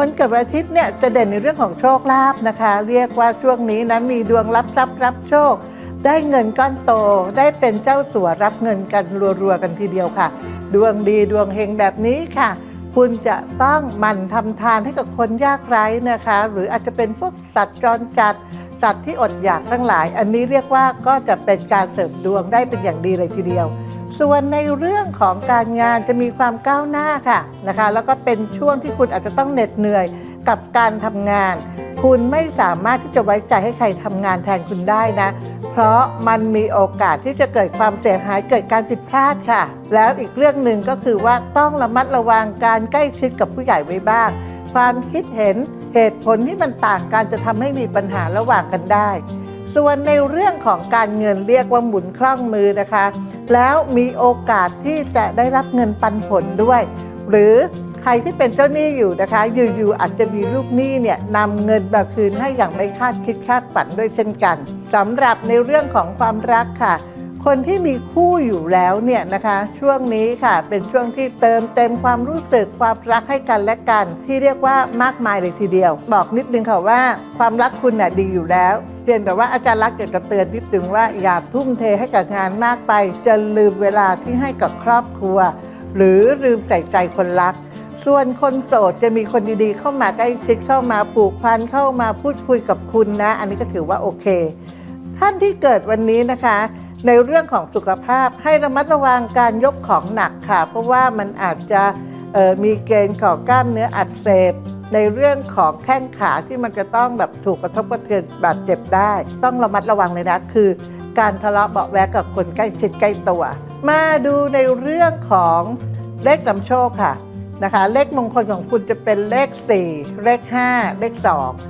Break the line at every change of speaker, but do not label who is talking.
คนเกิดวันอาทิตย์เนี่ยจะเด่นในเรื่องของโชคลาภนะคะ เรียกว่าช่วงนี้นะมีดวงรับทรัพย์รับโชค ได้เงินก้อนโต ได้เป็นเจ้าสัวรับเงินกันรัวๆกันทีเดียวค่ะ ดวงดีดวงเฮงแบบนี้ค่ะ คุณจะต้องหมั่นทำทานให้กับคนยากไร้นะคะ หรืออาจจะเป็นพวกสัตว์จรจัดสัตว์ที่อดอยากทั้งหลาย อันนี้เรียกว่าก็จะเป็นการเสริมดวงได้เป็นอย่างดีเลยทีเดียว ส่วนในเรื่องของการงานจะมีความก้าวหน้าค่ะนะคะ แล้วก็เป็นช่วงที่คุณอาจจะต้องเหน็ดเหนื่อยกับการทำงาน คุณไม่สามารถที่จะไว้ใจให้ใครทำงานแทนคุณได้นะ เพราะมันมีโอกาสที่จะเกิดความเสียหายเกิดการผิดพลาดค่ะ แล้วอีกเรื่องหนึ่งก็คือว่าต้องระมัดระวังการใกล้ชิดกับผู้ใหญ่ไว้บ้าง ความคิดเห็นเหตุผลที่มันต่างกันจะทำให้มีปัญหาระหว่างกันได้ ส่วนในเรื่องของการเงินเรียกว่าหมุนคล่องมือนะคะ แล้วมีโอกาสที่จะได้รับเงินปันผลด้วย หรือใครที่เป็นเจ้าหนี้อยู่นะคะ อยู่ๆอาจจะมีลูกหนี้เนี่ยนำเงินมาคืนให้อย่างไม่คาดคิดคาดฝันด้วยเช่นกันสำหรับในเรื่องของความรักค่ะ คนที่มีคู่อยู่แล้วเนี่ยนะคะ ช่วงนี้ค่ะเป็นช่วงที่เติมเต็มความรู้สึกความรักให้กันและกัน ที่เรียกว่ามากมายเลยทีเดียว บอกนิดนึงค่ะว่า ความรักคุณน่ะดีอยู่แล้ว เพียงแต่ว่าอาจารย์รักษณ์อยากจะเตือนนิดนึงว่าอย่าทุ่มเทให้กับงานมากไปจะลืมเวลาที่ให้กับครอบครัว หรือลืมใส่ใจคนรัก ส่วนคนโสดจะมีคนดีๆ เข้ามาใกล้ชิดเข้ามาผูกพันเข้ามาพูดคุยกับคุณนะ อันนี้ก็ถือว่าโอเค ท่านที่เกิดวันนี้นะคะ ในเรื่องของสุขภาพให้ระมัดระวังการยกของหนักค่ะ เพราะว่ามันอาจจะมีเกณฑ์ของกล้ามเนื้ออักเสบ ในเรื่องของแข้งขาที่มันจะต้องแบบถูกกระทบกระเทือนบาดเจ็บได้ ต้องระมัดระวังเลยนะคือ การทะเลาะเบาะแวกกับคนใกล้ชิดใกล้ตัว มาดูในเรื่องของเลขนำโชคค่ะนะคะเลขมงคลของคุณจะเป็นเลข 4 เลข 5 เลข 2